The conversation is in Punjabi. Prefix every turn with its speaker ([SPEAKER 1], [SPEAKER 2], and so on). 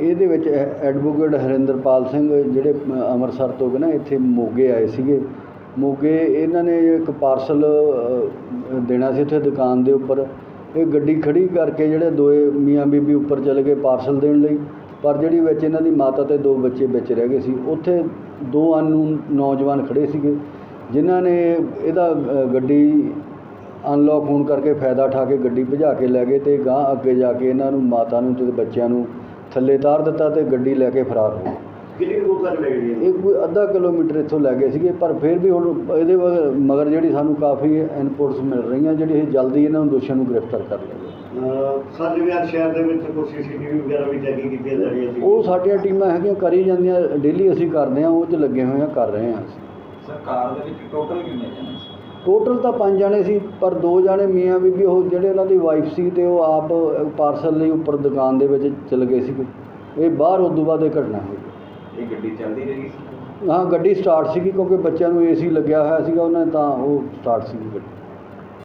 [SPEAKER 1] ਇਹਦੇ ਵਿੱਚ ਐਡਵੋਕੇਟ ਹਰਿੰਦਰਪਾਲ ਸਿੰਘ ਜਿਹੜੇ ਅੰਮ੍ਰਿਤਸਰ ਤੋਂ ਨਾ ਇੱਥੇ ਮੋਗੇ ਆਏ ਸੀਗੇ। ਮੋਗੇ ਇਹਨਾਂ ਨੇ ਇੱਕ ਪਾਰਸਲ ਦੇਣਾ ਸੀ ਉੱਥੇ ਦੁਕਾਨ ਦੇ ਉੱਪਰ। ਇਹ ਗੱਡੀ ਖੜੀ ਕਰਕੇ ਜਿਹੜੇ ਦੋਏ ਮੀਆਂ ਬੀਬੀ ਉੱਪਰ ਚਲੇ ਗਏ ਪਾਰਸਲ ਦੇਣ ਲਈ। ਪਰ ਜਿਹੜੀ ਵਿੱਚ ਇਹਨਾਂ ਦੀ ਮਾਤਾ ਤੇ ਦੋ ਬੱਚੇ ਵਿੱਚ ਰਹਿ ਗਏ ਸੀ। ਉੱਥੇ ਦੋ ਅਨਨੋਨ ਨੌਜਵਾਨ ਖੜੇ ਸੀਗੇ, ਜਿਨ੍ਹਾਂ ਨੇ ਇਹਦਾ ਗੱਡੀ ਅਨਲੌਕ ਹੋਣ ਕਰਕੇ ਫਾਇਦਾ ਉਠਾ ਕੇ ਗੱਡੀ ਭਜਾ ਕੇ ਲੈ ਗਏ ਤੇ ਗਾਂ ਅੱਗੇ ਜਾ ਕੇ ਇਹਨਾਂ ਨੂੰ, ਮਾਤਾ ਨੂੰ ਤੇ ਬੱਚਿਆਂ ਨੂੰ ਥੱਲੇ ਤਾਰ ਦਿੱਤਾ ਤੇ ਗੱਡੀ ਲੈ ਕੇ ਫਰਾਰ ਹੋ ਗਏ।
[SPEAKER 2] ਕਿੰਨੀ ਕੁ ਦੂਰ ਤੱਕ ਲੈ ਗਏ
[SPEAKER 1] ਇਹ ਕੋਈ ਅੱਧਾ ਕਿਲੋਮੀਟਰ ਇੱਥੋਂ ਲੈ ਗਏ ਸੀਗੇ ਪਰ ਫਿਰ ਵੀ ਹੁਣ ਇਹਦੇ ਮਗਰ ਜਿਹੜੀ ਸਾਨੂੰ ਕਾਫੀ ਇਨਪੁਟਸ ਮਿਲ ਰਹੀਆਂ ਜਿਹੜੀ ਇਹ ਜਲਦੀ ਇਹਨਾਂ ਨੂੰ ਦੋਸ਼ੀਆਂ ਨੂੰ ਗ੍ਰਿਫਤਾਰ ਕਰ
[SPEAKER 2] ਵੀ ਅੱਜ ਸ਼ਹਿਰ ਦੇ ਵਿੱਚ ਕੋਈ ਸੀਸੀਟੀਵੀ ਵਗੈਰਾ ਵੀ ਚੈਕਿੰਗ ਕੀਤੀ ਜਾ ਰਹੀ ਹੈ
[SPEAKER 1] ਉਹ ਸਾਡੀਆਂ ਟੀਮਾਂ ਹੈਗੀਆਂ ਕਰੀ ਜਾਂਦੀਆਂ ਡੇਲੀ ਅਸੀਂ ਕਰਦੇ ਹਾਂ ਉਹ 'ਚ ਲੱਗੇ ਹੋਏ ਹਾਂ ਕਰ ਰਹੇ ਹਾਂ ਅਸੀਂ।
[SPEAKER 3] ਸਰਕਾਰ ਦੇ ਵਿੱਚ ਟੋਟਲ ਕਿੰਨੇ ਜਣੇ ਸੀ?
[SPEAKER 1] ਟੋਟਲ ਤਾਂ ਪੰਜ ਜਾਣੇ ਸੀ ਪਰ ਦੋ ਜਾਣੇ ਮੀਆਂ ਬੀਬੀ ਉਹ ਜਿਹੜੇ ਉਹਨਾਂ ਦੀ ਵਾਈਫ ਸੀ ਤੇ ਉਹ ਆਪ ਪਾਰਸਲ ਲਈ ਉੱਪਰ ਦੁਕਾਨ ਦੇ ਵਿੱਚ ਚਲੇ ਗਏ ਸੀ ਇਹ ਬਾਹਰ ਉਦੋਂ ਬਾਅਦ ਇਹ ਘਟਨਾ ਹੋਈ।
[SPEAKER 3] ਇਹ ਗੱਡੀ ਚੱਲਦੀ ਰਹੀ ਸੀ?
[SPEAKER 1] ਹਾਂ ਗੱਡੀ ਸਟਾਰਟ ਸੀਗੀ ਕਿਉਂਕਿ ਬੱਚਿਆਂ ਨੂੰ ਏਸੀ ਲੱਗਿਆ ਹੋਇਆ ਸੀਗਾ ਉਹਨਾਂ ਨੇ ਤਾਂ ਉਹ ਸਟਾਰਟ ਸੀਗੀ ਗੱਡੀ।